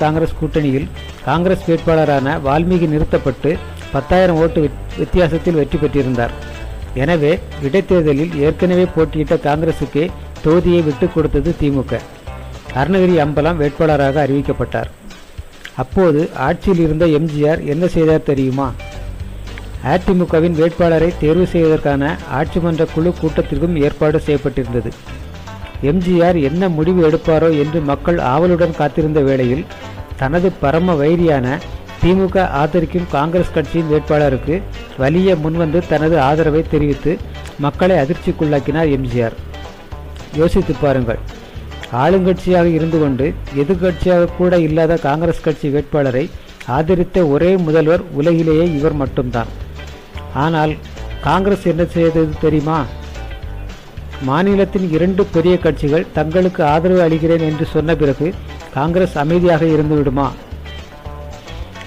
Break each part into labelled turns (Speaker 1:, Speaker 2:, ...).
Speaker 1: காங்கிரஸ் கூட்டணியில் காங்கிரஸ் வேட்பாளரான வால்மீகி நிறுத்தப்பட்டு பத்தாயிரம் ஓட்டு வித்- வித்தியாசத்தில் வெற்றி பெற்றிருந்தார். எனவே இடைத்தேர்தலில் ஏற்கனவே போட்டியிட்ட காங்கிரசுக்கே தொகுதியை விட்டுக் கொடுத்தது திமுக. அருணகிரி அம்பலம் வேட்பாளராக அறிவிக்கப்பட்டார். அப்போது ஆட்சியில் இருந்த எம்ஜிஆர் என்ன செய்தார் தெரியுமா? அதிமுகவின் வேட்பாளரை தேர்வு செய்வதற்கான ஆட்சி மன்ற குழு கூட்டத்திற்கும் ஏற்பாடு செய்யப்பட்டிருந்தது. எம்ஜிஆர் என்ன முடிவு எடுப்பாரோ என்று மக்கள் ஆவலுடன் காத்திருந்த வேளையில் தனது பரம வைரியான திமுக ஆதரிக்கும் காங்கிரஸ் கட்சியின் வேட்பாளருக்கு வலிய முன்வந்து தனது ஆதரவை தெரிவித்து மக்களை அதிர்ச்சிக்குள்ளாக்கினார் எம்ஜிஆர். யோசித்து பாருங்கள் ஆளுங்கட்சியாக இருந்து கொண்டு எதிர்க்கட்சியாக கூட இல்லாத காங்கிரஸ் கட்சி வேட்பாளரை ஆதரித்த ஒரே முதல்வர் உலகிலேயே இவர் மட்டும்தான். ஆனால் காங்கிரஸ் என்ன செய்தது தெரியுமா? மாநிலத்தின் இரண்டு பெரிய கட்சிகள் தங்களுக்கு ஆதரவு அளிக்கிறேன் என்று சொன்ன பிறகு காங்கிரஸ் அமைதியாக இருந்துவிடுமா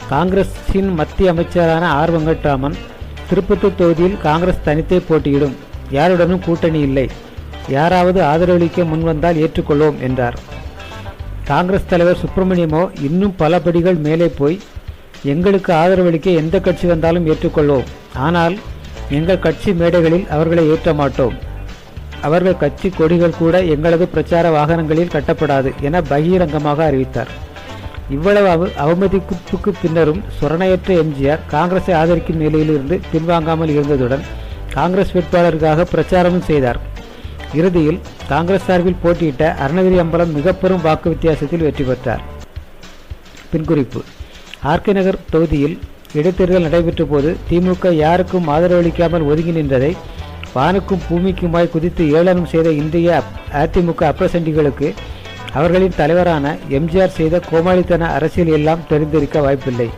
Speaker 1: காங்கிரஸின் மத்திய அமைச்சரான ஆர் வெங்கட்ராமன் திருப்பத்தூர் தொகுதியில் காங்கிரஸ் தனித்தே போட்டியிடும். யாருடனும் கூட்டணி இல்லை. யாராவது ஆதரவளிக்க முன்வந்தால் ஏற்றுக்கொள்வோம் என்றார். காங்கிரஸ் தலைவர் சுப்பிரமணியமோ இன்னும் பல படிகள் மேலே போய் எங்களுக்கு ஆதரவளிக்க எந்த கட்சி வந்தாலும் ஏற்றுக்கொள்வோம். ஆனால் எங்கள் கட்சி மேடைகளில் அவர்களை ஏற்ற மாட்டோம். அவர்கள் கட்சி கொடிகள் கூட எங்களது பிரச்சார வாகனங்களில் கட்டப்படாது என பகிரங்கமாக அறிவித்தார். இவ்வளவு அவமதிப்புக்கு பின்னரும் சுரணையற்ற எம்ஜிஆர் காங்கிரஸை ஆதரிக்கும் நிலையிலிருந்து பின்வாங்காமல் இருந்ததுடன் காங்கிரஸ் வேட்பாளருக்காக பிரச்சாரமும் செய்தார். இறுதியில் காங்கிரஸ் சார்பில் போட்டியிட்ட அருணகிரி அம்பலம் மிக பெரும் வாக்கு வித்தியாசத்தில் வெற்றி பெற்றார். பின்குறிப்பு. ஆர்கே நகர் தொகுதியில் இடைத்தேர்தல் நடைபெற்ற போது திமுக யாருக்கும் ஆதரவளிக்காமல் ஒதுங்கி நின்றதை வானுக்கும் பூமிக்குமாய் குதித்து ஏளனம் செய்த இந்திய அப்- அதிமுக அப்ரசண்டிகளுக்கு அவர்களின் தலைவரான எம்ஜிஆர் செய்த கோமாளித்தன அரசியல் எல்லாம் தெரிந்திருக்க வாய்ப்பில்லை.